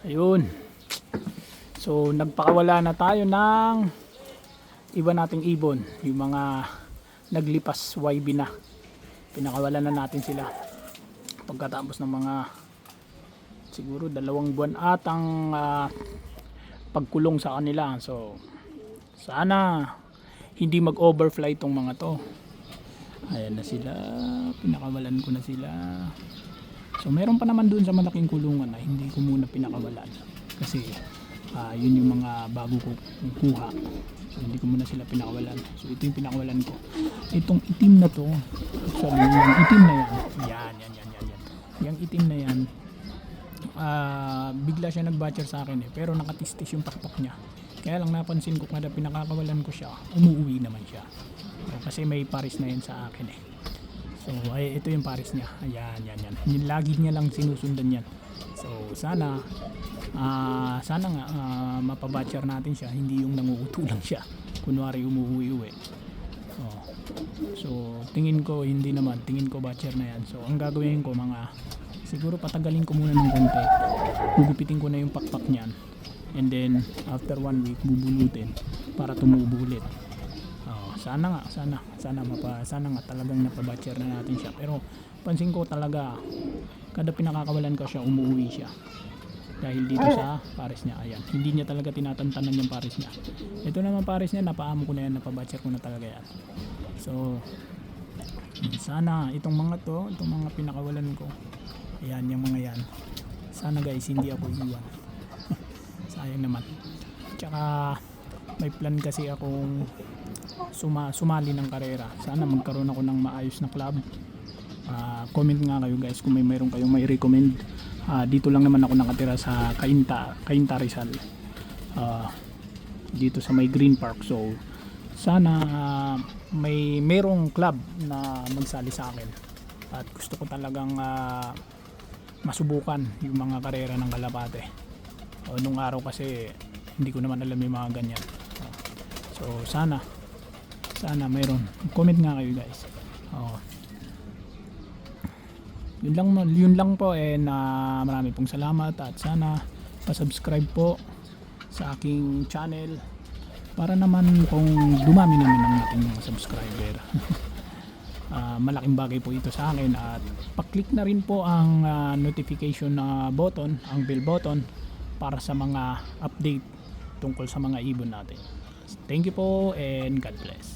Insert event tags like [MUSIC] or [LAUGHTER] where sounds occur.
Ayun. So, nagpakawala na tayo ng iba nating ibon. Yung mga naglipas YB na. Pinakawala na natin sila. Pagkatapos ng mga siguro dalawang buwan atang ah, pagkulong sa kanila. So, sana hindi mag-overfly itong mga to. Ayan na sila. Pinakawalan ko na sila. So meron pa naman doon sa malaking kulungan na hindi ko muna pinakawalan. Kasi ah, yun yung mga bago ko kuha. So hindi ko muna sila pinakawalan. So ito yung pinakawalan ko. Itong itim na to, actually yung itim na yan. Yan, yan, yan, yan, yan. Yung itim na yan, ah, bigla siya nag-batcher sa akin eh. Pero nakatistis yung pakpak niya. Kaya lang napansin ko kada pinakakawalan ko siya, umuwi naman siya. Kasi may paris na yun sa akin eh. So, ay, ito yung pares niya. Ayan, yan, yan. Yung lagi niya lang sinusundan yan. So, sana, ah sana nga, ah, mapabatcher natin siya. Hindi yung nanguuto lang siya. Kunwari umuwi-uwi. Oh. So, tingin ko, hindi naman. Tingin ko batcher na yan. So, ang gagawin ko, mga, siguro patagalin ko muna ng konti. Gugupitin ko na yung pakpak niyan. And then, after one week, bubulutin para tumubo ulit. Oh, sana nga, sana, sana mapa, sana nga talagang napabatcher na natin siya. Pero pansin ko talaga kada pinakakawalan ko siya, umuwi siya. Dahil dito sa pares niya, ayan. Hindi niya talaga tinatantanan yung pares niya. Ito naman pares niya, napaamo ko na yan, napabatcher ko na talaga yan. So, sana itong mga to, itong mga pinakawalan ko, ayan, yung mga yan. Sana guys, hindi ako iwan. [LAUGHS] Sayang naman. Tsaka, may plan kasi akong suma, sumali ng karera. Sana magkaroon ako ng maayos na club. Ah, comment nga kayo guys kung may mayroon kayong may recommend. Ah, dito lang naman ako nakatira sa Cainta, Cainta Rizal. Ah, dito sa may Green Park. So sana ah, may merong club na magsali sa akin. At gusto ko talagang ah, masubukan yung mga karera ng Kalapate. O, nung araw kasi hindi ko naman alam yung mga ganyan. So sana sana mayroon. Comment nga kayo guys. Oo. Yun lang, yun lang po eh na marami pong salamat at sana pa-subscribe po sa aking channel para naman kung dumami naman ang ating mga subscriber. [LAUGHS] Ah, malaking bagay po ito sa akin at pa-click na rin po ang ah, notification na button, ang bell button para sa mga update tungkol sa mga ibon natin. Thank you po and God bless.